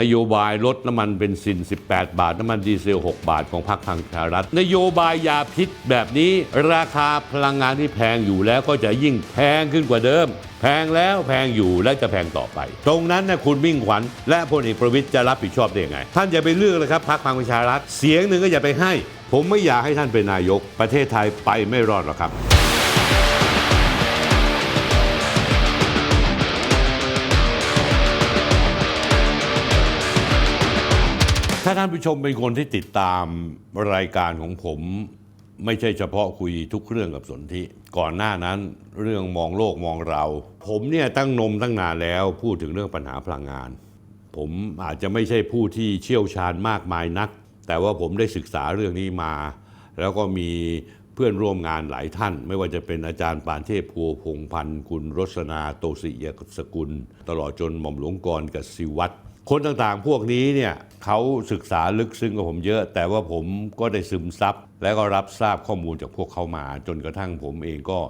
นโยบายลดน้ำมันเบนซิน 18 บาท น้ำมันดีเซล 6 บาทของพรรคพลังชารัฐ นโยบายยาพิษแบบนี้ ราคาพลังงานที่แพงอยู่แล้วก็จะยิ่งแพงขึ้นกว่าเดิม แพงแล้วแพงอยู่และจะแพงต่อไป ตรงนั้นนะคุณมิ่งขวัญและพลเอกประวิตยจะรับผิดชอบได้ยังไง ท่านอย่าไปเลือกเลยครับพรรคพลังประชารัฐเสียงหนึ่งก็อย่าไปให้ ผมไม่อยากให้ท่านเป็นนายก ประเทศไทยไปไม่รอดหรอกครับ ถ้าท่านผู้ชมเป็นคนที่ติดตามรายการของผม ไม่ใช่เฉพาะคุยทุกเรื่องกับสนธิก่อนหน้านั้นเรื่องมองโลกมองเรา ผมเนี่ยตั้งนมตั้งนานแล้วพูดถึงเรื่องปัญหาพลังงาน ผมอาจจะไม่ใช่ผู้ที่เชี่ยวชาญมากมายนัก แต่ว่าผมได้ศึกษาเรื่องนี้มา แล้วก็มีเพื่อนร่วมงานหลายท่าน ไม่ว่าจะเป็นอาจารย์ปานเทพพัวพงษ์พันธ์คุณรสนาโตสิยสกุล ตลอดจนหม่อมหลวงกรกับศิวัตร คนต่างๆ พวกนี้เนี่ยเขาศึกษาลึกซึ้งกับผมเยอะ แต่ว่าผมก็ได้ซึมซับและก็รับทราบข้อมูลจากพวกเขามา จนกระทั่งผมเองก็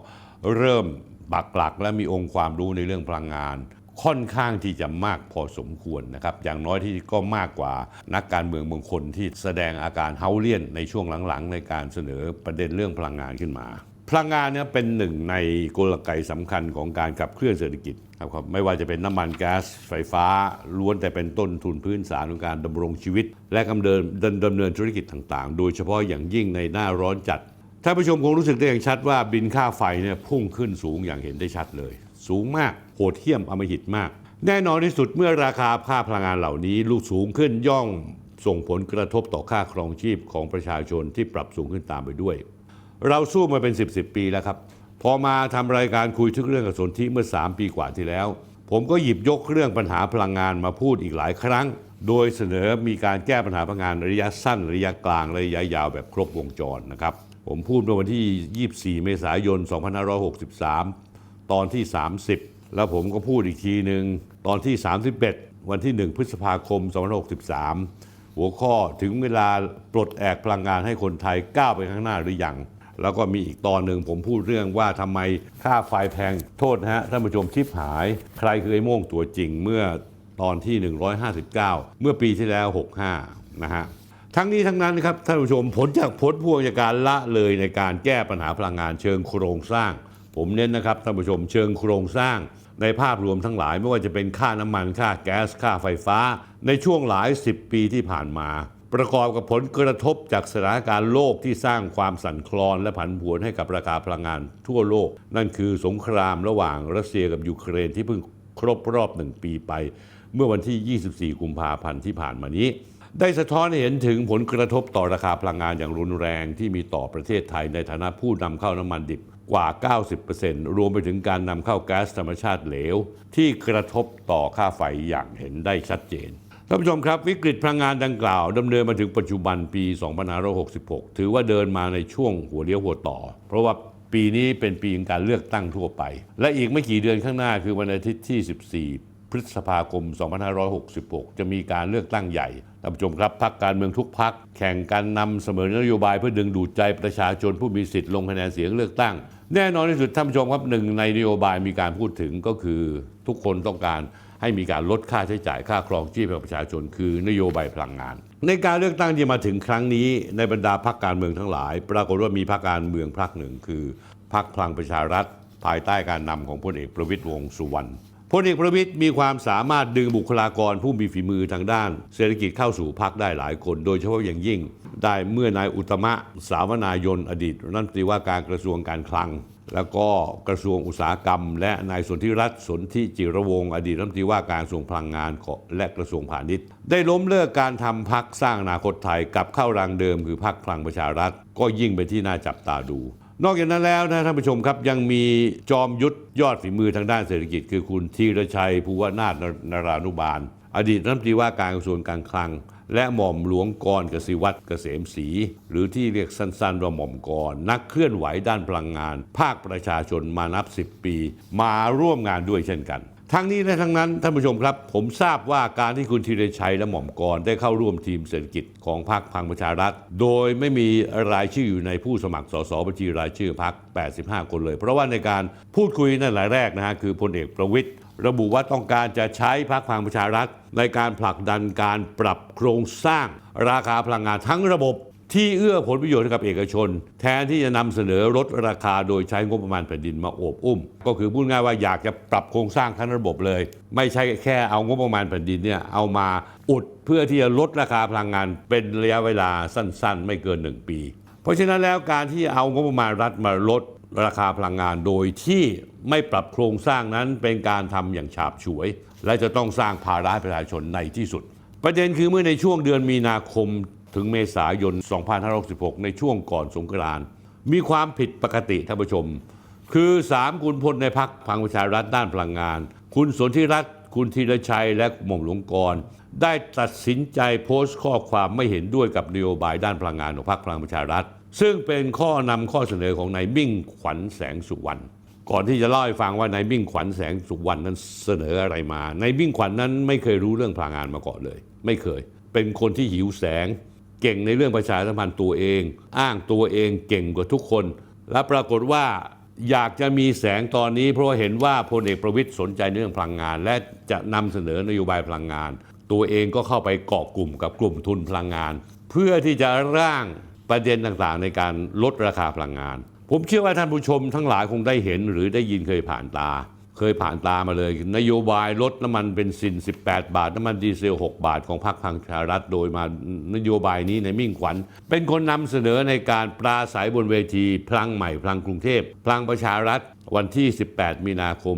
เริ่มปักหลักและมีองค์ความรู้ในเรื่องพลังงาน ค่อนข้างที่จะมากพอสมควรนะครับ อย่างน้อยที่ก็มากกว่านักการเมืองบางคนที่แสดงอาการเฮาเลียนในช่วงหลังๆ ในการเสนอประเด็นเรื่องพลังงานขึ้นมา พลังงานเนี่ยเป็นหนึ่งในกลไกสำคัญของการขับเคลื่อนเศรษฐกิจ ครับไม่ว่าจะเป็นน้ำมันแก๊สไฟฟ้าล้วนแต่เป็นต้นทุนพื้นฐานของการดำรงชีวิต และกำเนินดำเนินธุรกิจต่างๆ โดยเฉพาะอย่างยิ่งในหน้าร้อนจัดท่านผู้ชมคงรู้สึกได้อย่างชัดว่าบินค่าไฟเนี่ยพุ่งขึ้นสูงอย่างเห็นได้ชัดเลย สูงมากโหดเหี้ยมอมหิตมาก แน่นอนที่สุดเมื่อราคาค่าพลังงานเหล่านี้ลูกสูงขึ้นย่อมส่งผลกระทบต่อค่าครองชีพของประชาชนที่ปรับสูงขึ้นตามไปด้วย เราสู้มาเป็น 10บสปีแล้วครับ พอมาทำรายการคุยทุกเรื่องกับสนธิเมื่อ 3 ปีกว่าที่แล้ว ผมก็หยิบยกเรื่องปัญหาพลังงานมาพูดอีกหลายครั้ง โดยเสนอมีการแก้ปัญหาพลังงานระยะสั้น ระยะกลางระยะยาวแบบครบวงจรนะครับผมพูดเมื่อวันที่ 24 เมษายน 2563 ตอนที่ 30 แล้วผมก็พูดอีกทีหนึ่งตอนที่ 31 วันที่ 1 พฤษภาคม 2563 หัวข้อถึงเวลาปลดแอกพลังงานให้คนไทยก้าวไปข้างหน้าหรือยัง แล้วก็มีอีกตอนหนึ่งผมพูดเรื่องว่าทำไมค่าไฟแพงโทษนะฮะท่านผู้ชมชิปหาย ใครคือไอ้โม่งตัวจริงเมื่อตอนที่ 159 เมื่อปีที่แล้ว 65 นะฮะทั้งนี้ทั้งนั้นครับท่านผู้ชมผลจากผลพวงจากการละเลยในการแก้ปัญหาพลังงานเชิงโครงสร้าง ผมเน้นนะครับท่านผู้ชมเชิงโครงสร้าง ในภาพรวมทั้งหลายไม่ว่าจะเป็นค่าน้ำมันค่าแก๊สค่าไฟฟ้า ในช่วงหลาย 10 ปีที่ผ่านมา ประกอบกับผลกระทบจากสถานการณ์โลกที่สร้างความสั่นคลอนและผันผวนให้กับราคาพลังงานทั่วโลก นั่นคือสงครามระหว่างรัสเซียกับยูเครนที่เพิ่งครบรอบหนึ่งปีไป เมื่อวันที่ 24 กุมภาพันธ์ที่ผ่านมานี้ ได้สะท้อนให้เห็นถึงผลกระทบต่อราคาพลังงานอย่างรุนแรงที่มีต่อประเทศไทยในฐานะผู้นำเข้าน้ำมันดิบกว่า 90%รวมไปถึงการนำเข้าก๊าซธรรมชาติเหลว ที่กระทบต่อค่าไฟอย่างเห็นได้ชัดเจน ท่านผู้ชมครับ วิกฤตพลังงานดังกล่าวดำเนินมาถึงปัจจุบันปี2566 ถือว่าเดินมาในช่วงหัวเลี้ยวหัวต่อ เพราะว่าปีนี้เป็นปีของการเลือกตั้งทั่วไป และอีกไม่กี่เดือนข้างหน้าคือวันอาทิตย์ที่ 14 พฤษภาคม 2566 จะมีการเลือกตั้งใหญ่ท่านผู้ชมครับพักการเมืองทุกพักแข่งกันนำเสมอนโยบายเพื่อดึงดูดใจประชาชนผู้มีสิทธิ์ลงคะแนนเสียงเลือกตั้ง แน่นอนที่สุดท่านผู้ชมครับหนึ่งในนโยบายมีการพูดถึงก็คือทุกคนต้องการ ให้มีการลดค่าใช้จ่ายค่าครองชีพให้กับประชาชน คือนโยบายพลังงาน ในการเลือกตั้งที่มาถึงครั้งนี้ ในบรรดาพรรคการเมืองทั้งหลาย ปรากฏว่ามีพรรคการเมืองพรรคหนึ่ง คือพรรคพลังประชารัฐ ภายใต้การนำของพลเอกประวิตยวงสุวรรณพลเอกประวิตยมีความสามารถดึงบุคลากรผู้มีฝีมือทางด้าน เศรษฐกิจเข้าสู่พักได้หลายคน โดยเฉพาะอย่างยิ่ง ได้เมื่อนายอุตตมะสาวนายนอดีตรัฐมนตรีว่าการกระทรวงการคลังแล้วก็กระทรวงอุตสาหกรรม และนายสนธิรัตน์สนธิจิรวงศ์อดีตรัฐมนตรีว่าการกระทรวงพลังงานและกระทรวงพาณิชย์ ได้ล้มเลิกการทำพักสร้างอนาคตไทยกลับเข้ารังเดิมคือพักพลังประชารัฐ ก็ยิ่งเป็นที่น่าจับตาดู นอกจากนั้นแล้วนะท่านผู้ชมครับยังมีจอมยุทธยอดฝีมือทางด้านเศรษฐกิจ คือคุณธีรชัยภูวนาถนารานุบาล อดีตรัฐมนตรีว่าการกระทรวงการคลัง และหม่อมหลวงกรกสิวัตรเกษมศรีหรือที่เรียกสั้นๆว่าหม่อมกร นักเคลื่อนไหวด้านพลังงาน ภาคประชาชนมานับ 10 ปี มาร่วมงานด้วยเช่นกันทั้งนี้และทั้งนั้นท่านผู้ชมครับ ผมทราบว่าการที่คุณธีรชัยและหม่อมกรได้เข้าร่วมทีมเศรษฐกิจของพรรคพังประชารัฐ โดยไม่มีรายชื่ออยู่ในผู้สมัครสสบัญชีรายชื่อพรรค85 คนเลย เพราะว่าในการพูดคุยนั่นหลายแรกนะฮะคือพลเอกประวิตย ระบุว่าต้องการจะใช้พรรคพลังประชารัฐ ในการผลักดันการปรับโครงสร้าง ราคาพลังงานทั้งระบบที่เอื้อผลประโยชน์ให้กับเอกชน แทนที่จะนำเสนอลดราคาโดยใช้งบประมาณแผ่นดินมาโอบอุ้ม ก็คือพูดง่ายว่าอยากจะปรับโครงสร้างทั้งระบบเลย ไม่ใช่แค่เอางบประมาณแผ่นดินเนี่ยเอามาอุดเพื่อที่จะลดราคาพลังงานเป็นระยะเวลาสั้น ๆ ไม่เกิน 1 ปี เพราะฉะนั้นแล้วการที่เอางบประมาณรัฐมาลด ราคาพลังงานโดยที่ไม่ปรับโครงสร้างนั้นเป็นการทำอย่างฉาบฉวย และจะต้องสร้างภาระประชาชนในที่สุด ประเด็นคือเมื่อในช่วงเดือนมีนาคมถึงเมษายน 2566 ในช่วงก่อนสงกรานต์มีความผิดปกติท่านผู้ชม คือ 3 คุณพลในพักพลังประชารัฐด้านพลังงาน คุณสนธิรัตน์คุณธีรชัย และหม่อมหลวงกร ได้ตัดสินใจโพสต์ข้อความไม่เห็นด้วยกับนโยบายด้านพลังงานของพรรคพลังประชารัฐ ซึ่งเป็นข้อนำข้อเสนอของนายมิ่งขวัญแสงสุวรรณก่อนที่จะเล่าให้ฟังว่านายมิ่งขวัญแสงสุวรรณนั้นเสนออะไรมานายมิ่งขวัญนั้นไม่เคยรู้เรื่องพลังงานมาก่อนเลย ไม่เคย เป็นคนที่หิวแสง เก่งในเรื่องประชาสัมพันธ์ตัวเอง อ้างตัวเองเก่งกว่าทุกคน และปรากฏว่าอยากจะมีแสงตอนนี้ เพราะเห็นว่าพลเอกประวิตยสนใจในเรื่องพลังงาน และจะนำเสนอนโยบายพลังงาน ตัวเองก็เข้าไปเกาะกลุ่มกับกลุ่มทุนพลังงาน เพื่อที่จะร่าง ประเด็นต่างๆ ในการลดราคาพลังงาน ผมเชื่อว่าท่านผู้ชมทั้งหลายคงได้เห็นหรือได้ยินเคยผ่านตา เคยผ่านตามาเลย นโยบายลดน้ำมันเบนซิน 18 บาท น้ำมันดีเซล 6 บาทของพรรคพลังประชารัฐโดยมานโยบายนี้ในมิ่งขวัญ เป็นคนนำเสนอในการปราศัยบนเวที พลังใหม่พลังกรุงเทพพลังประชารัฐวันที่ 18 มีนาคม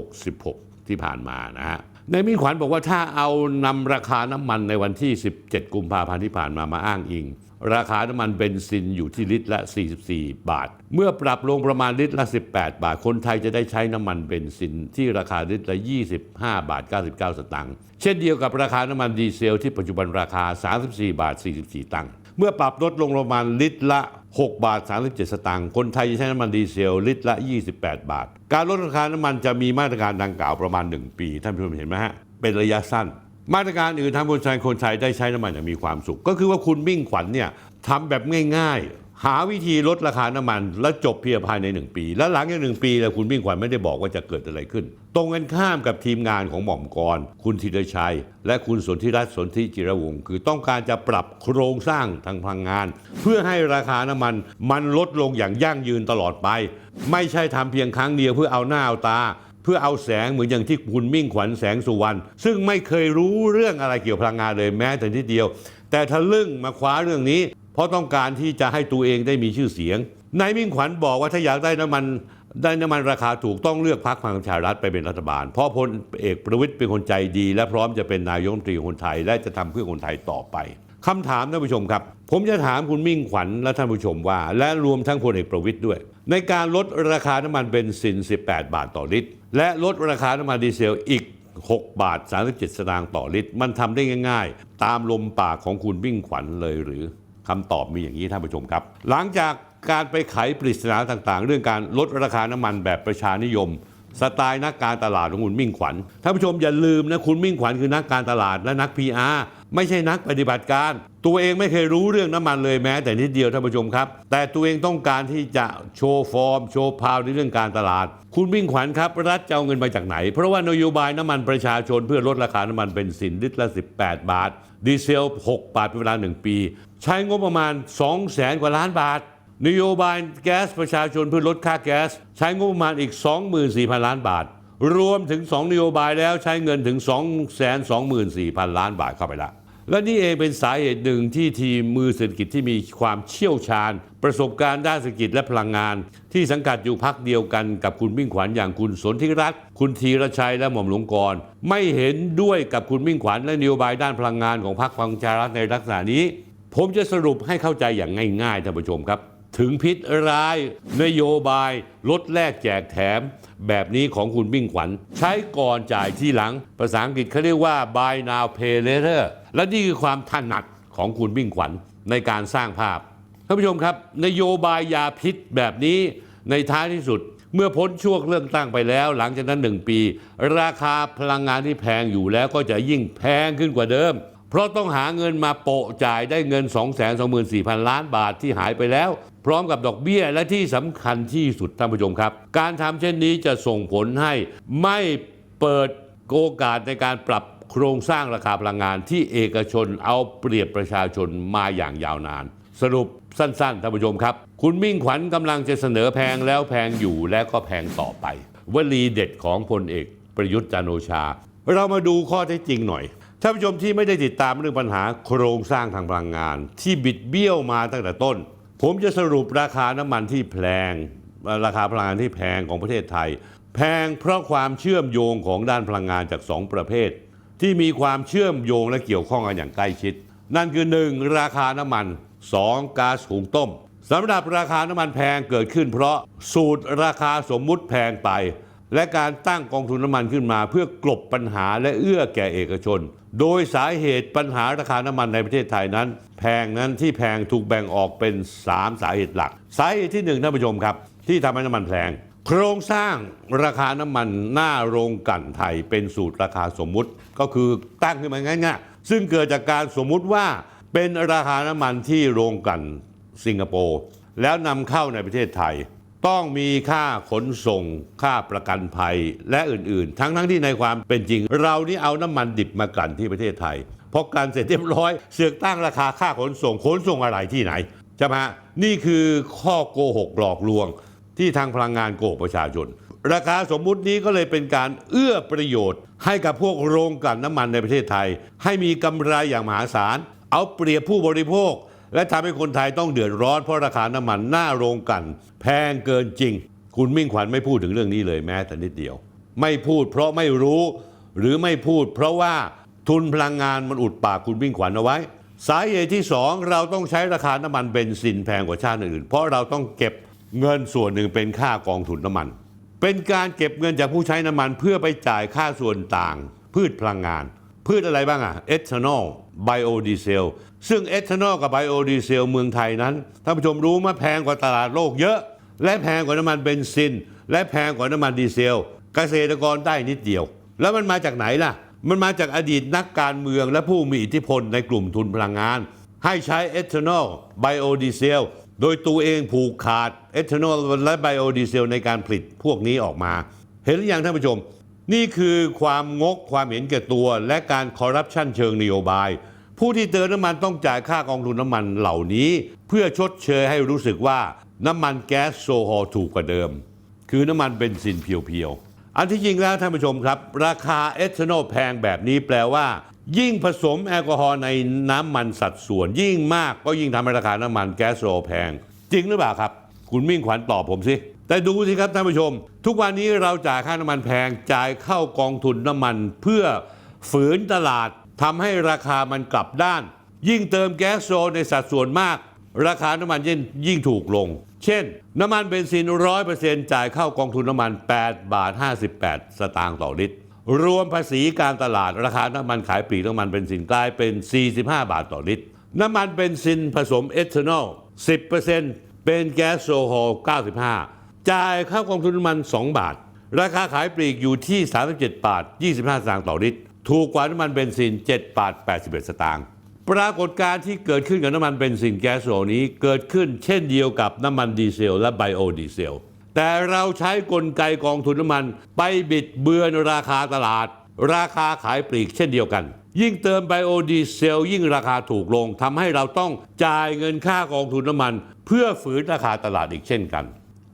2566 ที่ผ่านมานะฮะในมิ่งขวัญบอกว่าถ้าเอานำราคาน้ำมันในวันที่ 17 กุมภาพันธ์ที่ผ่านมามาอ้างอิง ราคาน้ำมันเบนซินอยู่ที่ลิตรละ 44 บาท เมื่อปรับลงประมาณลิตรละ 18 บาท คนไทยจะได้ใช้น้ำมันเบนซินที่ราคาลิตรละ 25 บาท 99 สตางค์ เช่นเดียวกับราคาน้ำมันดีเซลที่ปัจจุบันราคา 34 บาท 44 ตังค์ เมื่อปรับลดลงประมาณลิตรละ 6 บาท 37 สตางค์ คนไทยจะใช้น้ำมันดีเซลลิตรละ 28 บาท การลดราคาน้ำมันจะมีมาตรการดังกล่าวประมาณ 1 ปี ท่านผู้ชมเห็นไหมฮะ เป็นระยะสั้น มาตรการอื่นทำคนไทยคนไทยได้ใช้น้ำมันอย่างมีความสุข ก็คือว่าคุณมิ่งขวัญเนี่ยทำแบบง่ายๆ หาวิธีลดราคาน้ำมัน แล้วจบเพียงภายใน 1 ปี แล้วหลังจากหนึ่งปีแล้วคุณมิ่งขวัญไม่ได้บอกว่าจะเกิดอะไรขึ้น ตรงกันข้ามกับทีมงานของหม่อมกร คุณธีรชัย และคุณสนธิรัตน์สนธิจิรวงศ์คือต้องการจะปรับโครงสร้างทางพลังงาน เพื่อให้ราคาน้ำมันมันลดลงอย่างยั่งยืนตลอดไป ไม่ใช่ทำเพียงครั้งเดียวเพื่อเอาหน้าเอาตา พื่อเอาแสงเหมือนอย่างที่คุณมิ่งขวัญแสงสุวรรณซึ่งไม่เคยรู้เรื่องอะไรเกี่ยวกับพลังงานเลยแม้แต่นิดเดียว แต่ทะลึ่งมาคว้าเรื่องนี้ เพราะต้องการที่จะให้ตัวเองได้มีชื่อเสียงนายมิ่งขวัญบอกว่าถ้าอยากได้น้ำมันได้น้ำมันราคาถูกต้องเลือกพรรคพลังประชารัฐไปเป็นรัฐบาล เพราะพลเอกประวิตยเป็นคนใจดี และพร้อมจะเป็นนายกรัฐมนตรีคนไทย และจะทำเพื่อคนไทยต่อไปคำถามท่านผู้ชมครับ ผมจะถามคุณมิ่งขวัญและท่านผู้ชมว่า และรวมทั้งพลเอกประวิตยด้วย ในการลดราคาน้ำมันเบนซิน 18 บาทต่อลิตร และลดราคาน้ำมันดีเซลอีก 6 บาท 37 สตางค์ต่อลิตร มันทำได้ง่าย ๆ ตามลมปากของคุณมิ่งขวัญเลยหรือคำตอบมีอย่างนี้ท่านผู้ชมครับ หลังจากการไปไขปริศนาต่างๆ เรื่องการลดราคาน้ำมันแบบประชานิยมสไตล์นักการตลาดของคุณมิ่งขวัญท่านผู้ชมอย่าลืมนะคุณมิ่งขวัญคือนักการตลาดและนัก PR ไม่ใช่นักปฏิบัติการ ตัวเองไม่เคยรู้เรื่องน้ำมันเลยแม้ แต่นิดเดียวท่านผู้ชมครับ แต่ตัวเองต้องการที่จะโชว์ฟอร์ม โชว์พาวในเรื่องการตลาด คุณมิ่งขวัญครับรัฐจะเอาเงินมาจากไหน เพราะว่านโยบายน้ำมันประชาชนเพื่อลดราคาน้ำมันเบนซินลิตรละ 18 บาท ดีเซล 6 บาทเป็นเวลา 1 ปี ใช้งบประมาณ2แสนกว่าล้านบาทนโยบายแก๊สประชาชนเพื่อลดค่าแก๊สใช้งบประมาณอีก 24,000 ล้านบาท รวมถึง 2 นโยบายแล้วใช้เงินถึง 224,000 ล้านบาทเข้าไปละและนี่เองเป็นสาเหตุหนึ่งที่ทีมมือเศรษฐกิจที่มีความเชี่ยวชาญ ประสบการณ์ด้านเศรษฐกิจและพลังงาน ที่สังกัดอยู่พักเดียวกันกับคุณมิ่งขวัญอย่างคุณสนธิรัตน์คุณธีรชัยและหม่อมหลวงกร ไม่เห็นด้วยกับคุณมิ่งขวัญและนโยบายด้านพลังงานของพรรคพลังชารัฐในลักษณะนี้ ผมจะสรุปให้เข้าใจอย่างง่ายๆท่านผู้ชมครับ ถึงพิษร้าย นโยบายลดแลกแจกแถม แบบนี้ของคุณมิ่งขวัญ ใช้ก่อนจ่ายที่หลัง ภาษาอังกฤษเขาเรียกว่า buy now pay later และนี่คือความถนัดของคุณมิ่งขวัญในการสร้างภาพท่านผู้ชมครับ นโยบายยาพิษแบบนี้ในท้ายที่สุดเมื่อพ้นช่วงเลือกตั้งไปแล้ว หลังจากนั้นหนึ่งปี ราคาพลังงานที่แพงอยู่แล้วก็จะยิ่งแพงขึ้นกว่าเดิม เพราะต้องหาเงินมาโปะจ่ายได้เงิน 224,000 ล้านบาทที่หายไปแล้ว พร้อมกับดอกเบี้ยและที่สำคัญที่สุดท่านผู้ชมครับ การทำเช่นนี้จะส่งผลให้ไม่เปิดโอกาสในการปรับโครงสร้างราคาพลังงานที่เอกชนเอาเปรียบประชาชนมาอย่างยาวนาน สรุปสั้นๆท่านผู้ชมครับ คุณมิ่งขวัญกำลังจะเสนอแพงแล้วแพงอยู่และก็แพงต่อไป วลีเด็ดของพลเอกประยุทธ์จันโอชา เรามาดูข้อเท็จจริงหน่อยท่านผู้ชมที่ไม่ได้ติดตามเรื่องปัญหาโครงสร้างทางพลังงาน ที่บิดเบี้ยวมาตั้งแต่ต้น ผมจะสรุปราคาน้ำมันที่แพงราคาพลังงานที่แพงของประเทศไทย แพงเพราะความเชื่อมโยงของด้านพลังงานจาก 2 ประเภท ที่มีความเชื่อมโยงและเกี่ยวข้องกันอย่างใกล้ชิด นั่นคือ 1. ราคาน้ำมัน 2. ก๊าซหุงต้มสำหรับราคาน้ำมันแพงเกิดขึ้น เพราะสูตรราคาสมมุติแพงไป และการตั้งกองทุนน้ำมันขึ้นมา เพื่อกลบปัญหาและเอื้อแก่เอกชน โดยสาเหตุปัญหาราคาน้ำมันในประเทศไทยนั้น แพงนั้นที่แพงถูกแบ่งออกเป็น 3 สาเหตุหลัก สาเหตุที่หนึ่งท่านผู้ชมครับ ที่ทำให้น้ำมันแพง โครงสร้างราคาน้ำมันหน้าโรงกลั่นไทยเป็นสูตรราคาสมมุติ ก็คือตั้งขึ้นมาง่ายๆซึ่งเกิดจากการสมมุติว่าเป็นราคาน้ำมันที่โรงกลั่นสิงคโปร์แล้วนำเข้าในประเทศไทย ต้องมีค่าขนส่ง ค่าประกันภัยและอื่นๆ ทั้งๆทที่ในความเป็นจริง เรานี่เอาน้ำมันดิบมากลั่นที่ประเทศไทยพอกลั่นเสร็จเรียบร้อย เสือกตั้งราคาค่าขนส่งขนส่งอะไรที่ไหนใช่ไหมฮะนี่คือข้อโกหกหลอกลวง ที่ทางพลังงานโกหกประชาชนราคาสมมุตินี้ก็เลยเป็นการเอื้อประโยชน์ ให้กับพวกโรงกลั่นน้ำมันในประเทศไทย ให้มีกำไรอย่างมหาศาล เอาเปรียบผู้บริโภค และทำให้คนไทยต้องเดือดร้อนเพราะราคาน้ำมันหน้าโรงกัน แพงเกินจริง คุณมิ่งขวัญไม่พูดถึงเรื่องนี้เลยแม้แต่นิดเดียว ไม่พูดเพราะไม่รู้ หรือไม่พูด เพราะว่าทุนพลังงานมันอุดปากคุณมิ่งขวัญเอาไว้ สาเหตุที่สองเราต้องใช้ราคาน้ำมันเบนซินแพงกว่าชาติอื่น เพราะเราต้องเก็บเงินส่วนหนึ่งเป็นค่ากองทุนน้ำมัน เป็นการเก็บเงินจากผู้ใช้น้ำมันเพื่อไปจ่ายค่าส่วนต่าง พืชพลังงาน พืชอะไรบ้างอะเอทานอลไบโอดีเซล ซึ่งเอทานอลกับไบโอดีเซลเมืองไทยนั้นท่านผู้ชมรู้มาแพงกว่าตลาดโลกเยอะ และแพงกว่าน้ำมันเบนซิน และแพงกว่าน้ำมันดีเซล เกษตรกรได้นิดเดียว แล้วมันมาจากไหนล่ะ มันมาจากอดีตนักการเมืองและผู้มีอิทธิพลในกลุ่มทุนพลังงาน ให้ใช้เอทานอลไบโอดีเซลโดยตัวเองผูกขาดเอทานอลและไบโอดีเซลในการผลิตพวกนี้ออกมา เห็นหรือยังท่านผู้ชม นี่คือความงกความเห็นแก่ตัว และการคอร์รัปชันเชิงนโยบาย ผู้ที่เติมน้ำมันต้องจ่ายค่ากองทุนน้ำมันเหล่านี้ เพื่อชดเชยให้รู้สึกว่าน้ำมันแก๊สโซฮอลถูกกว่าเดิม คือน้ำมันเบนซินเพียวๆ อันที่จริงแล้วท่านผู้ชมครับ ราคาเอทานอลแพงแบบนี้แปลว่า ยิ่งผสมแอลกอฮอล์ในน้ำมันสัดส่วน ยิ่งมากก็ยิ่งทำให้ราคาน้ำมันแก๊สโซฮอลแพง จริงหรือเปล่าครับ คุณมิ่งขวัญตอบผมสิแต่ดูสิครับท่านผู้ชม ทุกวันนี้เราจ่ายค่าน้ำมันแพงจ่ายเข้ากองทุนน้ำมันเพื่อฝืนตลาด ทำให้ราคามันกลับด้าน ยิ่งเติมแก๊สโซในสัดส่วนมาก ราคาน้ำมันยิ่งยิ่งถูกลง เช่น น้ำมันเบนซิน 100%จ่ายเข้ากองทุนน้ำมัน 8 บาท 58 สตางค์ต่อลิตร รวมภาษีการตลาดราคาน้ำมันขายปลีกน้ำมันเบนซินกลายเป็น 45 บาทต่อลิตร น้ำมันเบนซินผสมเอทานอล 10%เป็นแก๊สโซฮอล 95 จ่ายเข้ากองทุนน้ำมัน 2 บาท ราคาขายปลีกอยู่ที่ 37 บาท 25 สตางค์ต่อลิตร ถูกกว่าน้ำมันเบนซิน7บาท81 สตางค์ปรากฏการณ์ที่เกิดขึ้นกับน้ำมันเบนซินแก๊สโซฮอนี้เกิดขึ้นเช่นเดียวกับน้ำมันดีเซลและไบโอดีเซล แต่เราใช้กลไกกองทุนน้ำมันไปบิดเบือนราคาตลาด ราคาขายปลีกเช่นเดียวกัน ยิ่งเติมไบโอดีเซลยิ่งราคาถูกลงทำให้เราต้องจ่ายเงินค่ากองทุนน้ำมัน เพื่อฝืนราคาตลาดอีกเช่นกัน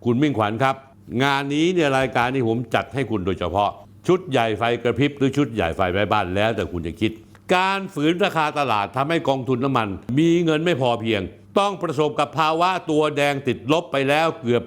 คุณมิ่งขวัญครับ งานนี้เนี่ยรายการนี้ผมจัดให้คุณโดยเฉพาะ ชุดใหญ่ไฟกระพริบหรือชุดใหญ่ไฟแม่บ้านแล้วแต่คุณจะคิด การฝืนราคาตลาดทำให้กองทุนน้ำมัน มีเงินไม่พอเพียง ต้องประสบกับภาวะตัวแดงติดลบไปแล้วเกือบ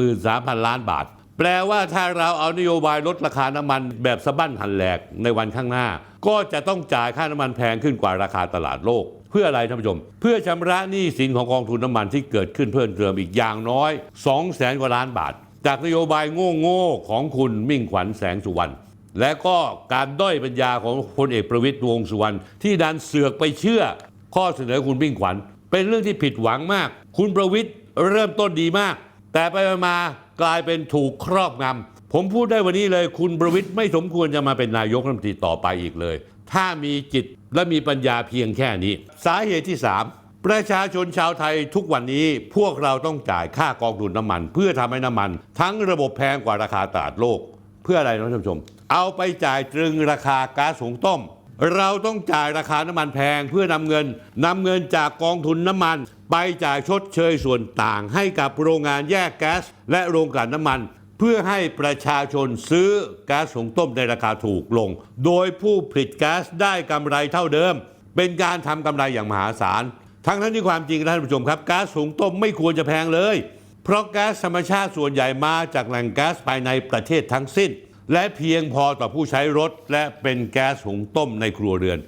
43,000 ล้านบาท แปลว่าถ้าเราเอานโยบายลดราคาน้ำมันแบบสะบั้นหันแหลกในวันข้างหน้า ก็จะต้องจ่ายค่าน้ำมันแพงขึ้นกว่าราคาตลาดโลกเพื่ออะไรท่านผู้ชม เพื่อชำระหนี้สินของกองทุนน้ำมันที่เกิดขึ้นเพิ่มเติมอีกอย่างน้อย2แสนกว่าล้านบาท จากนโยบายโง่ๆของคุณมิ่งขวัญแสงสุวรรณและก็การด้อยปัญญาของพลเอกประวิตยวงสุวรรณที่ดันเสือกไปเชื่อ ข้อเสนอคุณมิ่งขวัญ เป็นเรื่องที่ผิดหวังมาก คุณประวิตยเริ่มต้นดีมาก แต่ไปมากลายเป็นถูกครอบงำผมพูดได้วันนี้เลยคุณประวิตยไม่สมควรจะมาเป็นนายกรัฐมนตรีต่อไปอีกเลย ถ้ามีจิตและมีปัญญาเพียงแค่นี้ สาเหตุที่ 3 ประชาชนชาวไทยทุกวันนี้พวกเราต้องจ่ายค่ากองทุนน้ำมัน เพื่อทำให้น้ำมัน ทั้งระบบแพงกว่าราคาตลาดโลก เพื่ออะไรนะท่านผู้ชม เอาไปจ่ายตรึงราคาก๊าซหุงต้ม เราต้องจ่ายราคาน้ำมันแพงเพื่อนำเงินนำเงินจากกองทุนน้ำมัน ไปจ่ายชดเชยส่วนต่าง ให้กับโรงงานแยกแก๊สและโรงกลั่นน้ำมันเพื่อให้ประชาชนซื้อก๊าซหุงต้มในราคาถูกลง โดยผู้ผลิตก๊าซได้กำไรเท่าเดิม เป็นการทำกำไรอย่างมหาศาล ทั้งนั้นที่ความจริงท่านผู้ชมครับก๊าซหุงต้มไม่ควรจะแพงเลย เพราะก๊าซธรรมชาติส่วนใหญ่มาจากแหล่งก๊าซภายในประเทศทั้งสิ้น และเพียงพอต่อผู้ใช้รถ และเป็นแก๊สหุงต้มในครัวเรือน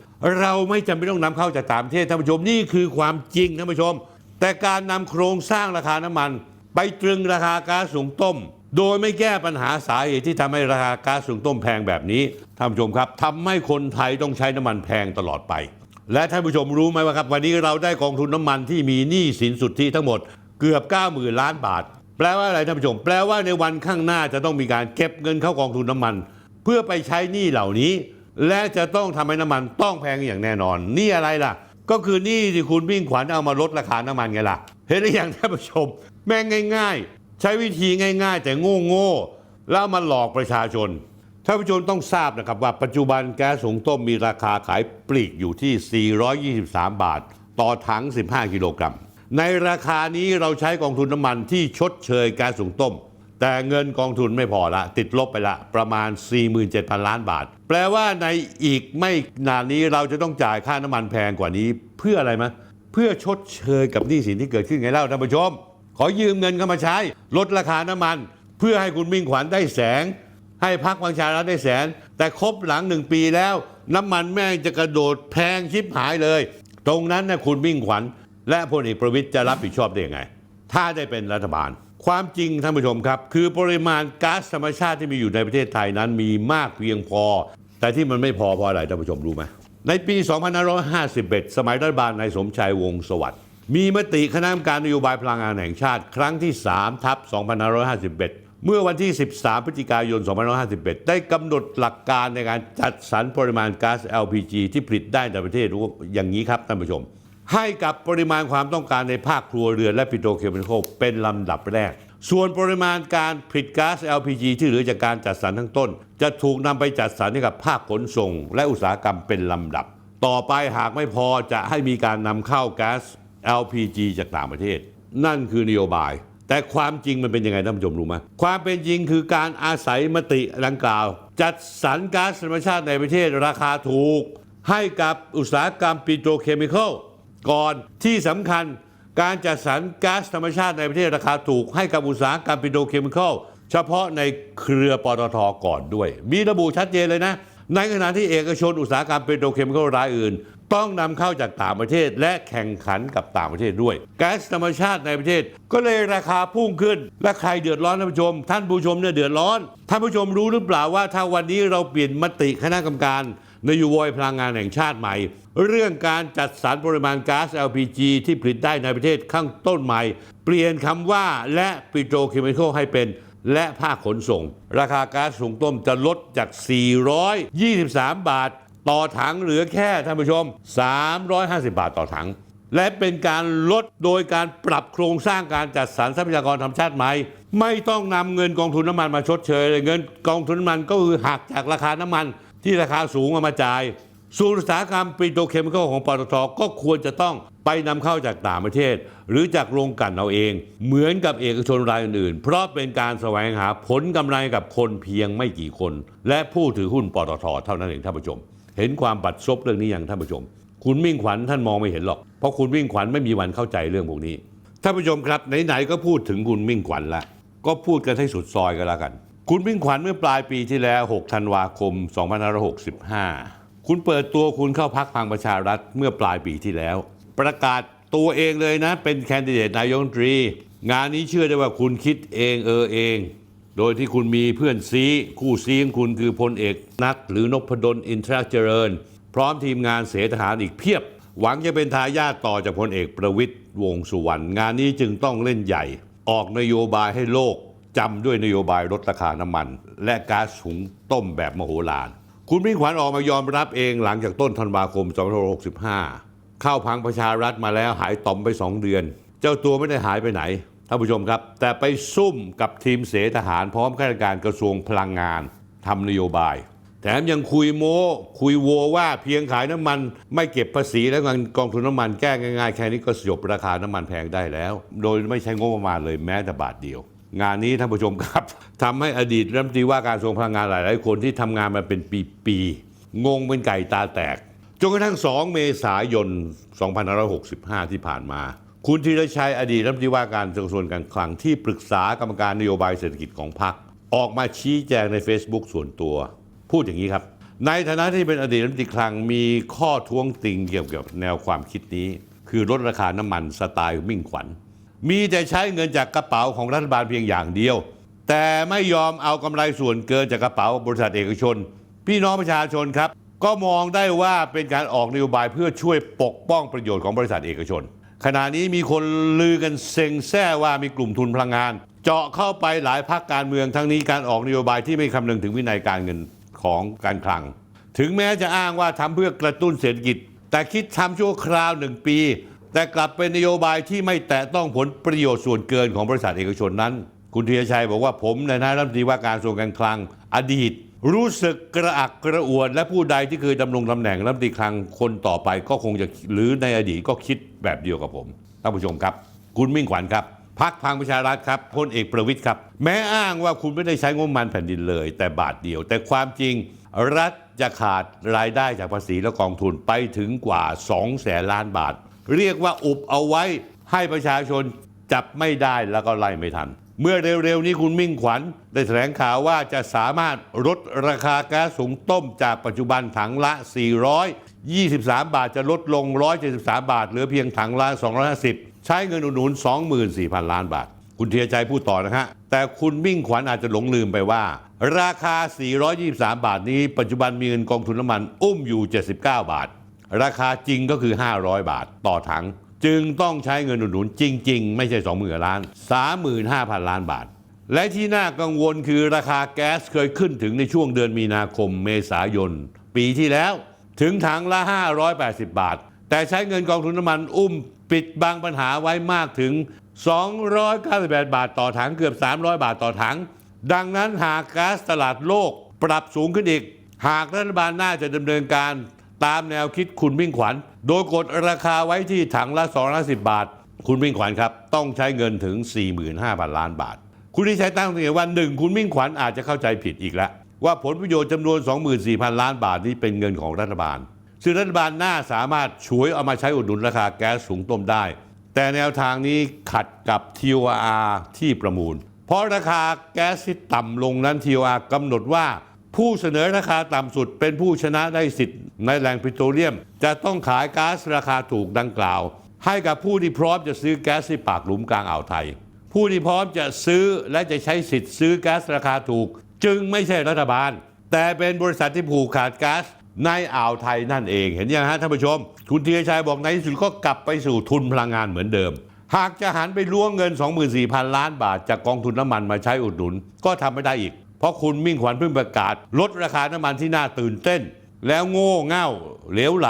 เราไม่จำเป็นต้องนำเข้าจากต่างประเทศท่านผู้ชมนี่คือความจริงท่านผู้ชม แต่การนำโครงสร้างราคาน้ำมัน ไปตรึงราคาก๊าซหุงต้ม โดยไม่แก้ปัญหาสาเหตุที่ทำให้ราคาก๊าซหุงต้มแพงแบบนี้ท่านผู้ชมครับทำให้คนไทยต้องใช้น้ำมันแพงตลอดไป และท่านผู้ชมรู้ไหมว่าครับ วันนี้เราได้กองทุนน้ำมันที่มีหนี้สินสุทธิทั้งหมดเกือบ 90,000 ล้านบาท แปลว่าอะไรท่านผู้ชม แปลว่าในวันข้างหน้าจะต้องมีการเก็บเงินเข้ากองทุนน้ำมัน เพื่อไปใช้หนี้เหล่านี้ และจะต้องทำให้น้ำมันต้องแพงอย่างแน่นอนนี่อะไรล่ะ ก็คือหนี้ที่คุณวิ่งขวัญเอามาลดราคาน้ำมันไงล่ะ เห็นหรือยังท่านผู้ชม แม่งง่าย ๆ ใช้วิธีง่าย ๆ แต่โง่ๆแล้วมาหลอกประชาชน ท่านผู้ชมต้องทราบนะครับว่าปัจจุบันแก๊สหุงต้มมีราคาขายปลีกอยู่ที่ 423 บาท ต่อถัง 15 กิโลกรัม ในราคานี้เราใช้กองทุนน้ำมันที่ชดเชยแก๊สหุงต้ม แต่เงินกองทุนไม่พอละ ติดลบไปละ ประมาณ 47,000 ล้านบาท แปลว่าในอีกไม่นานนี้เราจะต้องจ่ายค่าน้ำมันแพงกว่านี้ เพื่ออะไรมะเพื่อชดเชยกับหนี้สินที่เกิดขึ้นไงเล่าท่านผู้ชม ขอยืมเงินเข้ามาใช้ ลดราคาน้ำมัน เพื่อให้คุณมิ่งขวัญได้แสง ให้พักบางชารัฐได้แสน แต่ครบหลังหนึ่งปีแล้ว น้ำมันแม่งจะกระโดดแพงชิบหายเลย ตรงนั้นนะคุณมิ่งขวัญ และพลเอกประวิตยจะรับผิดชอบได้ยังไง ถ้าได้เป็นรัฐบาล ความจริงท่านผู้ชมครับ คือปริมาณก๊าซธรรมชาติที่มีอยู่ในประเทศไทยนั้นมีมากเพียงพอ แต่ที่มันไม่พอเพราะอะไรท่านผู้ชมรู้ไหมในปี 2551 สมัยรัฐบาลนายสมชายวงศ์สวัสดิ์มีมติคณะกรรมการนโยบายพลังงานแห่งชาติ ครั้งที่3ทับ2551 เมื่อวันที่ 13 พฤศจิกายน 2551 ได้กำหนดหลักการในการจัดสรรปริมาณก๊าซ LPG ที่ผลิตได้ในประเทศอย่างนี้ครับท่านผู้ชม ให้กับปริมาณความต้องการในภาคครัวเรือนและปิโตรเคมีคอลเป็นลำดับแรก ส่วนปริมาณการผลิตก๊าซ LPG ที่เหลือจากการจัดสรรทั้งต้น จะถูกนำไปจัดสรรให้กับภาคขนส่ง และอุตสาหกรรมเป็นลำดับ ต่อไปหากไม่พอจะให้มีการนำเข้าก๊าซ LPG จากต่างประเทศ นั่นคือนโยบาย แต่ความจริงมันเป็นยังไงท่านผู้ชมรู้ไหมความเป็นจริงคือการอาศัยมติดังกล่าว จัดสรรก๊าซธรรมชาติในประเทศราคาถูก ให้กับอุตสาหกรรมปิโตรเคมีคอลก่อนที่สำคัญการจัดสรรก๊าซธรรมชาติในประเทศราคาถูก ให้กับอุตสาหกรรมปิโตรเคมีคอลเฉพาะในเครือปตทก่อนด้วย มีระบุชัดเจนเลยนะ ในขณะที่เอกชนอุตสาหกรรมปิโตรเคมีคอลรายอื่น ต้องนำเข้าจากต่างประเทศ และแข่งขันกับต่างประเทศด้วยก๊าซธรรมชาติในประเทศ ก็เลยราคาพุ่งขึ้น และใครเดือดร้อนท่านผู้ชม ท่านผู้ชมเนี่ยเดือดร้อน ท่านผู้ชมรู้หรือเปล่าว่าถ้าวันนี้เราเปลี่ยนมติคณะกรรมการนโยบายพลังงานแห่งชาติใหม่ เรื่องการจัดสรรปริมาณก๊าซ LPG ที่ผลิตได้ในประเทศข้างต้นใหม่ เปลี่ยนคำว่าและปิโตรเคมีคอลให้เป็นและภาคขนส่ง ราคาก๊าซสูงต้มจะลดจาก 423 บาท ต่อถังเหลือแค่ท่านผู้ชม 350 บาทต่อถัง และเป็นการลดโดยการปรับโครงสร้างการจัดสรรทรัพยากรธรรมชาติใหม่ ไม่ต้องนำเงินกองทุนน้ำมันมาชดเชยเลยเงินกองทุนน้ำมันก็คือหักจากราคาน้ำมันที่ราคาสูงเอามาจ่ายส่วนอุตสาหกรรมปิโตรเคมีคอลของปตทก็ควรจะต้องไปนำเข้าจากต่างประเทศ หรือจากโรงกลั่นเอาเอง เหมือนกับเอกชนรายอื่นๆ เพราะเป็นการแสวงหาผลกำไรกับคนเพียงไม่กี่คน และผู้ถือหุ้นปตทเท่านั้นเองท่านผู้ชม เห็นความบัดซบเรื่องนี้อย่างท่านผู้ชม คุณมิ่งขวัญท่านมองไม่เห็นหรอก เพราะคุณมิ่งขวัญไม่มีวันเข้าใจเรื่องพวกนี้ ท่านผู้ชมครับไหนๆก็พูดถึงคุณมิ่งขวัญละก็พูดกันให้สุดซอยกันแล้วกัน คุณมิ่งขวัญเมื่อปลายปีที่แล้ว 6 ธันวาคม 2565 คุณเปิดตัวคุณเข้าพักพังประชารัฐเมื่อปลายปีที่แล้ว ประกาศตัวเองเลยนะ เป็นแคนดิเดตนายกรัฐมนตรี งานนี้เชื่อได้ว่าคุณคิดเองเออเอง โดยที่คุณมีเพื่อนซีคู่ซีของคุณคือพลเอกนัทหรือนพดลอินทราเจริญ พร้อมทีมงานเสทหารอีกเพียบ หวังจะเป็นทายาทต่อจากพลเอกประวิตยวงสุวรรณงานนี้จึงต้องเล่นใหญ่ ออกนโยบายให้โลกจำด้วยนโยบายลดราคาน้ำมัน และก๊าซหุงต้มแบบมโหฬารคุณมิ่งขวัญออกมายอมรับเองหลังจากต้นธันวาคม 2565 เข้าพังประชารัฐมาแล้วหายต่อมไป 2 เดือน เจ้าตัวไม่ได้หายไปไหน ท่านผู้ชมครับ แต่ไปซุ่มกับทีมเสทหารพร้อมข้าราชการกระทรวงพลังงานทำนโยบาย แถมยังคุยโม้คุยโวว่าเพียงขายน้ำมันไม่เก็บภาษีแล้วเงินกองทุนน้ำมันแก้ง่ายๆ แค่นี้ก็สยบราคาน้ำมันแพงได้แล้ว โดยไม่ใช้งบประมาณเลยแม้แต่บาทเดียว งานนี้ท่านผู้ชมครับทำให้อดีตรัฐมนตรีว่าการกระทรวงพลังงานหลายๆคนที่ทำงานมาเป็นปีๆงงเป็นไก่ตาแตกจนกระทั่ง 2 เมษายน 2565 ที่ผ่านมา คุณธีรชัยอดีตรัฐมนตรีว่าการกระทรวงการคลังที่ปรึกษากรรมการนโยบายเศรษฐกิจของพรรคออกมาชี้แจงใน Facebook ส่วนตัว พูดอย่างนี้ครับ ในฐานะที่เป็นอดีตรัฐมนตรีคลังมีข้อท้วงติงเกี่ยวกับแนวความคิดนี้ คือลดราคาน้ำมันสไตล์มิ่งขวัญ มีแต่ใช้เงินจากกระเป๋าของรัฐบาลเพียงอย่างเดียว แต่ไม่ยอมเอากำไรส่วนเกินจากกระเป๋าบริษัทเอกชน พี่น้องประชาชนครับ ก็มองได้ว่าเป็นการออกนโยบายเพื่อช่วยปกป้องประโยชน์ของบริษัทเอกชน ขณะนี้มีคนลือกันเซ็งแซ่ว่ามีกลุ่มทุนพลังงาน เจาะเข้าไปหลายภาคการเมืองทั้งนี้การออกนโยบายที่ไม่คำนึงถึงวินัยการเงินของการคลัง ถึงแม้จะอ้างว่าทำเพื่อกระตุ้นเศรษฐกิจ แต่คิดทำชั่วคราวหนึ่งปี แต่กลับเป็นนโยบายที่ไม่แตะต้องผลประโยชน์ส่วนเกินของบริษัทเอกชนนั้น คุณธีรชัยบอกว่าผมในฐานะรัฐมนตรีว่าการกระทรวงการคลังอดีต รู้สึกกระอักกระอ่วนและผู้ใดที่เคยดำรงตำแหน่งรัฐมนตรีคลังคนต่อไปก็คงจะหรือในอดีตก็คิดแบบเดียวกับผมท่านผู้ชมครับ คุณมิ่งขวัญครับพักพังประชารัฐครับพลเอกประวิตยครับ แม้อ้างว่าคุณไม่ได้ใช้งบมาณแผ่นดินเลย แต่บาทเดียว แต่ความจริงรัฐจะขาดรายได้จากภาษีและกองทุนไปถึงกว่า 2 แสนล้านบาท เรียกว่าอุบเอาไว้ให้ประชาชนจับไม่ได้แล้วก็ไล่ไม่ทัน เมื่อเร็วๆนี้คุณมิ่งขวัญ ได้แถลงข่าวว่าจะสามารถลดราคาแก๊สสูงต้มจากปัจจุบันถังละ 423 บาทจะลดลง 173 บาท เหลือเพียงถังละ 250 ใช้เงินอุดหนุน 24,000 ล้านบาท คุณเทียใจพูดต่อนะฮะ แต่คุณมิ่งขวัญอาจจะหลงลืมไปว่า ราคา 423 บาทนี้ ปัจจุบันมีเงินกองทุนน้ำมัน อุ้มอยู่ 79 บาท ราคาจริงก็คือ 500 บาท ต่อถัง จึงต้องใช้เงินอุดหนุนจริง ๆ ไม่ใช่20,000ล้าน 35,000 ล้านบาท และที่น่ากังวลคือราคาแก๊สเคยขึ้นถึงในช่วงเดือนมีนาคมเมษายน ปีที่แล้ว ถึงถังละ 580 บาท แต่ใช้เงินกองทุนน้ำมันอุ้มปิดบังปัญหาไว้มากถึง 298 บาทต่อถังเกือบ 300 บาทต่อถัง ดังนั้นหากก๊าซตลาดโลกปรับสูงขึ้นอีก หากรัฐบาลน่าจะดำเนินการ ตามแนวคิดคุณมิ่งขวัญ โดยกดราคาไว้ที่ถังละ210 บาท คุณมิ่งขวัญครับ ต้องใช้เงินถึง 45,000 ล้านบาท คุณที่ใช้ตั้งตัววันหนึ่งคุณมิ่งขวัญอาจจะเข้าใจผิดอีกแล้ว ว่าผลประโยชน์จำนวน 24,000 ล้านบาทนี้เป็นเงินของรัฐบาล ซึ่งรัฐบาลน่าสามารถช่วยเอามาใช้อุดหนุนราคาแก๊สสูงต้มได้ แต่แนวทางนี้ขัดกับ TOR ที่ประมูล เพราะราคาแก๊สที่ต่ำลงนั้น TOR กำหนดว่า ผู้เสนอราคาต่ำสุดเป็นผู้ชนะได้สิทธิ์ในแหล่งปิโตรเลียม จะต้องขายก๊าซราคาถูกดังกล่าว ให้กับผู้ที่พร้อมจะซื้อแก๊สที่ปากหลุมกลางอ่าวไทย ผู้ที่พร้อมจะซื้อและจะใช้สิทธิ์ซื้อแก๊สราคาถูก จึงไม่ใช่รัฐบาล แต่เป็นบริษัทที่ผูกขาดก๊าซในอ่าวไทยนั่นเองเห็นยังฮะท่านผู้ชม คุณธีรชัยบอกในที่สุดก็กลับไปสู่ทุนพลังงานเหมือนเดิม หากจะหันไปล้วงเงิน 24,000 ล้านบาทจากกองทุนน้ำมันมาใช้อุดหนุน ก็ทำไม่ได้อีก เพราะคุณมิ่งขวัญเพิ่งประกาศ ลดราคาน้ำมันที่น่าตื่นเต้น แล้วโง่เง่าเหลวไหล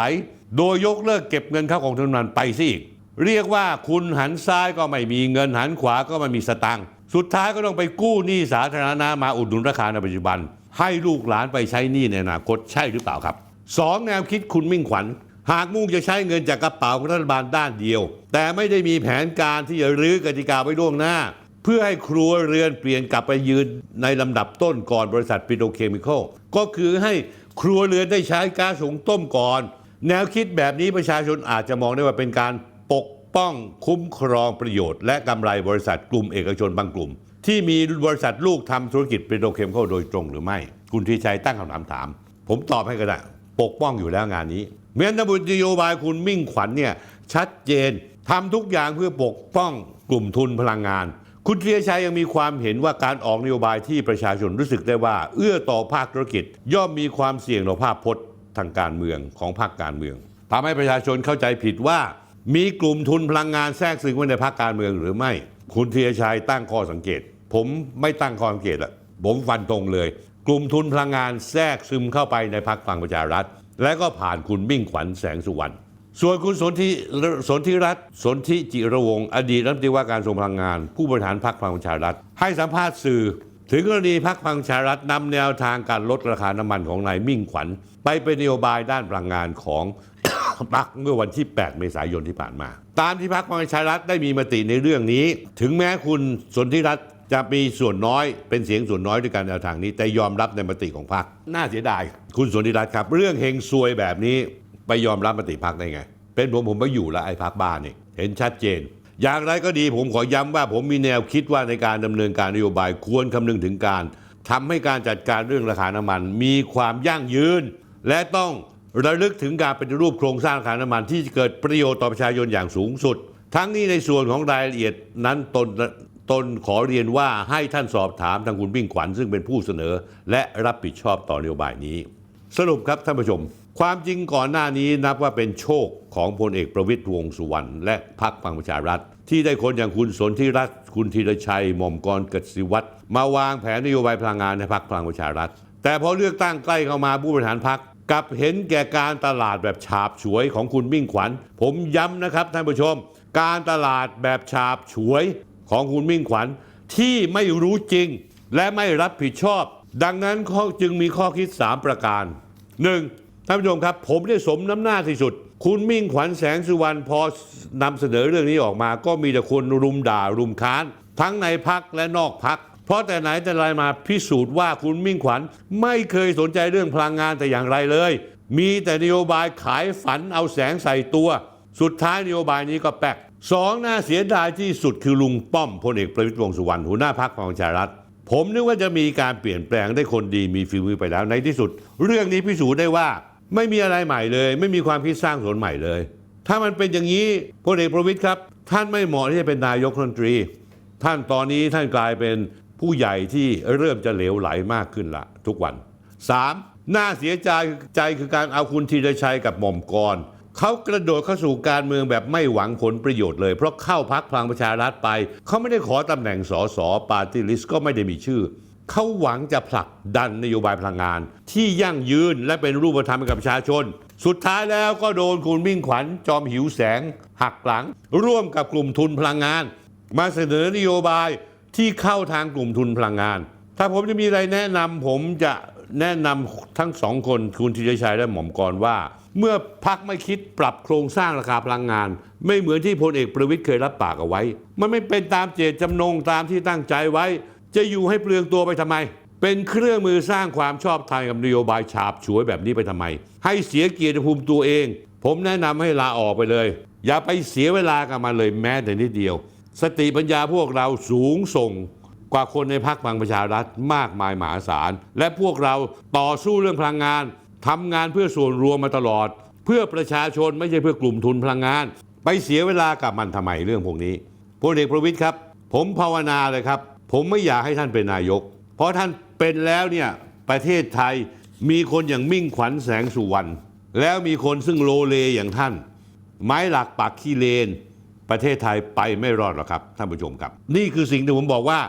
โดยยกเลิกเก็บเงินเข้ากองทุนน้ำมันไปซะอีก เรียกว่าคุณหันซ้ายก็ไม่มีเงินหันขวาก็ไม่มีสตังค์สุดท้ายก็ต้องไปกู้หนี้สาธารณะมาอุดหนุนราคาในปัจจุบัน ให้ลูกหลานไปใช้หนี้ในอนาคตใช่หรือเปล่าครับสองแนวคิดคุณมิ่งขวัญ หากมุ่งจะใช้เงินจากกระเป๋าของรัฐบาลด้านเดียว แต่ไม่ได้มีแผนการที่จะรื้อกติกาไว้ล่วงหน้า เพื่อให้ครัวเรือนเปลี่ยนกลับไปยืนในลำดับต้นก่อนบริษัทปิโตรเคมีคอลก็คือให้ครัวเรือนได้ใช้ก๊าซหุงต้มก่อน แนวคิดแบบนี้ประชาชนอาจจะมองได้ว่าเป็นการปกป้องคุ้มครองประโยชน์ และกำไรบริษัทกลุ่มเอกชนบางกลุ่ม ที่มีบริษัทลูกทำธุรกิจปิโตรเคมีคอลโดยตรงหรือไม่ คุณทีชัยตั้งคำถามถาม ผมตอบให้ก็ได้ปกป้องอยู่แล้วงานนี้เมียนบุตรนโยบายคุณมิ่งขวัญเนี่ยชัดเจนทำทุกอย่างเพื่อปกป้องกลุ่มทุนพลังงาน คุณเทียชัยยังมีความเห็นว่าการออกนโยบายที่ประชาชนรู้สึกได้ว่า เอื้อต่อภาคธุรกิจ ย่อมมีความเสี่ยงต่อภาพพจน์ทางการเมืองของพรรคการเมืองทำให้ประชาชนเข้าใจผิดว่า มีกลุ่มทุนพลังงานแทรกซึมไว้ในพรรคการเมืองหรือไม่ คุณเทียชัยตั้งข้อสังเกต ผมไม่ตั้งข้อสังเกตอะผมฟันตรงเลย กลุ่มทุนพลังงานแทรกซึมเข้าไปในพรรคพลังประชารัฐ และก็ผ่านคุณมิ่งขวัญแสงสุวรรณ ส่วนคุณสนธิสนธิรัตน์สนธิจิระวงศ์อดีตรัฐมนตรีว่าการกระทรวงพลังงาน ผู้บริหารพรรคพลังประชารัฐให้สัมภาษณ์สื่อ ถึงกรณีพักพลังประชารัฐนำแนวทางการลดราคาน้ำมันของนายมิ่งขวัญ ไปเป็นนโยบายด้านพลังงานของ พรรคเมื่อวันที่ 8 เมษายนที่ผ่านมา ตามที่พักพลังประชารัฐได้มีมติในเรื่องนี้ ถึงแม้คุณสนธิรัตน์จะมีส่วนน้อยเป็นเสียงส่วนน้อยด้วยการแนวทางนี้ แต่ยอมรับในมติของพรรคน่าเสียดาย คุณสนธิรัตน์ครับ เรื่องเฮงซวยแบบนี้ ไปยอมรับมติพรรคได้ไง เป็นผมผมไม่อยู่ละไอ้พรรคบ้านนี่เห็นชัดเจน อย่างไรก็ดีผมขอย้ำว่าผมมีแนวคิดว่าในการดำเนินการนโยบายควรคำนึงถึงการทำให้การจัดการเรื่องราคาน้ำมัน มีความยั่งยืน และต้องระลึกถึงการปฏิรูปโครงสร้างราคาน้ำมัน ที่เกิดประโยชน์ต่อประชาชนอย่างสูงสุด ทั้งนี้ในส่วนของรายละเอียดนั้นตนตนขอเรียนว่าให้ท่านสอบถามทางคุณวิ่งขวัญซึ่งเป็นผู้เสนอ และรับผิดชอบต่อนโยบายนี้ สรุปครับท่านผู้ชม ความจริงก่อนหน้านี้นับว่าเป็นโชคของพลเอกประวิตยวงสุวรรณและพรรคพลังประชารัฐ ที่ได้คนอย่างคุณสนธิรัตน์คุณธีรชัย หม่อมกรกสิวัตรมาวางแผนนโยบายพลังงานในพรรคพลังประชารัฐ แต่พอเลือกตั้งใกล้เข้ามาผู้บริหารพรรคกลับเห็นแก่การตลาดแบบฉาบฉวยของคุณมิ่งขวัญ ผมย้ำนะครับท่านผู้ชม การตลาดแบบฉาบฉวยของคุณมิ่งขวัญที่ไม่รู้จริงและไม่รับผิดชอบ ดังนั้นจึงมีข้อคิด 3 ประการ 1. ท่านผู้ชมครับ ผมได้สมน้ำหน้าที่สุด คุณมิ่งขวัญแสงสุวรรณพอนำเสนอเรื่องนี้ออกมา ก็มีแต่คนรุมด่ารุมค้าน ทั้งในพักและนอกพัก เพราะแต่ไหนแต่ไรมาพิสูจน์ว่าคุณมิ่งขวัญไม่เคยสนใจเรื่องพลังงานแต่อย่างไรเลย มีแต่นโยบายขายฝันเอาแสงใส่ตัว สุดท้ายนโยบายนี้ก็แปลกสองน่าเสียดายที่สุดคือลุงป้อมพลเอกประวิตรวงสุวรรณหัวหน้าพักพลังประชารัฐผมนึกว่าจะมีการเปลี่ยนแปลงได้คนดีมีฝีมือไปแล้วในที่สุด เรื่องนี้พิสูจน์ได้ว่า ไม่มีอะไรใหม่เลย ไม่มีความคิดสร้างสรรค์ใหม่เลย ถ้ามันเป็นอย่างนี้พลเอกประวิตรครับ ท่านไม่เหมาะที่จะเป็นนายกรัฐมนตรี ท่านตอนนี้ท่านกลายเป็นผู้ใหญ่ที่เริ่มจะเหลวไหลมากขึ้นละ ทุกวัน 3. น่าเสียใจใจคือการเอาคุณธีรชัยกับหม่อมกรเขากระโดดเข้าสู่การเมืองแบบไม่หวังผลประโยชน์เลย เพราะเข้าพักพลังประชารัฐไป เขาไม่ได้ขอตำแหน่งสสปาร์ตี้ลิสก็ไม่ได้มีชื่อ เขาหวังจะผลักดันนโยบายพลังงาน ที่ยั่งยืนและเป็นรูปธรรมกับประชาชน สุดท้ายแล้วก็โดนคุณมิ่งขวัญจอมหิวแสง หักหลัง ร่วมกับกลุ่มทุนพลังงาน มาเสนอนโยบายที่เข้าทางกลุ่มทุนพลังงาน ถ้าผมจะมีอะไรแนะนำผมจะแนะนำทั้งสองคนคุณธีรชัยและหม่อมกรว่า เมื่อพักไม่คิดปรับโครงสร้างราคาพลังงาน ไม่เหมือนที่พลเอกประวิตยเคยรับปากเอาไว้ มันไม่เป็นตามเจตจำนงตามที่ตั้งใจไว้ จะอยู่ให้เปลืองตัวไปทำไม เป็นเครื่องมือสร้างความชอบธรรมกับนโยบายฉาบฉวยแบบนี้ไปทำไม ให้เสียเกียรติภูมิตัวเอง ผมแนะนำให้ลาออกไปเลย อย่าไปเสียเวลากับมันเลยแม้แต่นิดเดียว สติปัญญาพวกเราสูงส่งกว่าคนในพรรคพลังประชารัฐมากมายมหาศาล และพวกเราต่อสู้เรื่องพลังงานทำงานเพื่อส่วนรวมมาตลอด เพื่อประชาชนไม่ใช่เพื่อกลุ่มทุนพลังงาน ไปเสียเวลากับมันทำไมเรื่องพวกนี้พลเอกประวิตยครับ ผมภาวนาเลยครับ ผมไม่อยากให้ท่านเป็นนายก เพราะท่านเป็นแล้วเนี่ยประเทศไทยมีคนอย่างมิ่งขวัญแสงสุวรรณแล้วมีคนซึ่งโลเลอย่างท่าน ไม้หลักปากขี้เลน ประเทศไทยไปไม่รอดหรอกครับท่านผู้ชมครับ นี่คือสิ่งที่ผมบอกว่า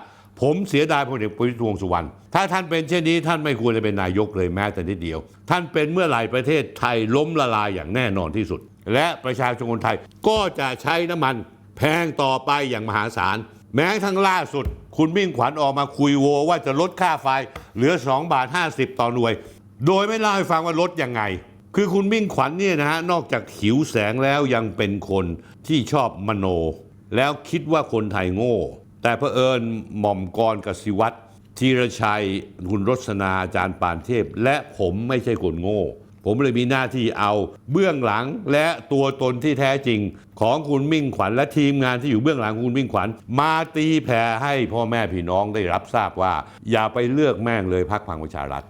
ผมเสียดายพลเอกประวิตรวงสุวรรณถ้าท่านเป็นเช่นนี้ท่านไม่ควรจะเป็นนายกเลยแม้แต่นิดเดียว ท่านเป็นเมื่อไหร่ประเทศไทยล้มละลายอย่างแน่นอนที่สุด และประชาชนคนไทยก็จะใช้น้ำมันแพงต่อไปอย่างมหาศาล แม้ทั้งล่าสุด คุณมิ่งขวัญออกมาคุยโวว่าจะลดค่าไฟเหลือ 2 บาท 50 ต่อหน่วย โดยไม่เล่าให้ฟังว่าลดยังไง คือคุณมิ่งขวัญเนี่ยนะฮะนอกจากหิวแสงแล้วยังเป็นคนที่ชอบมโน แล้วคิดว่าคนไทยโง่ แต่เผอิญหม่อมกรกสิวัตรธีรชัยคุณรสนาอาจารย์ปานเทพ และผมไม่ใช่คนโง่ ผมเลยมีหน้าที่เอาเบื้องหลังและตัวตนที่แท้จริง ของคุณมิ่งขวัญและทีมงานที่อยู่เบื้องหลังคุณมิ่งขวัญ มาตีแผ่ให้พ่อแม่พี่น้องได้รับทราบว่า อย่าไปเลือกแม่งเลยพักพลังประชารัฐ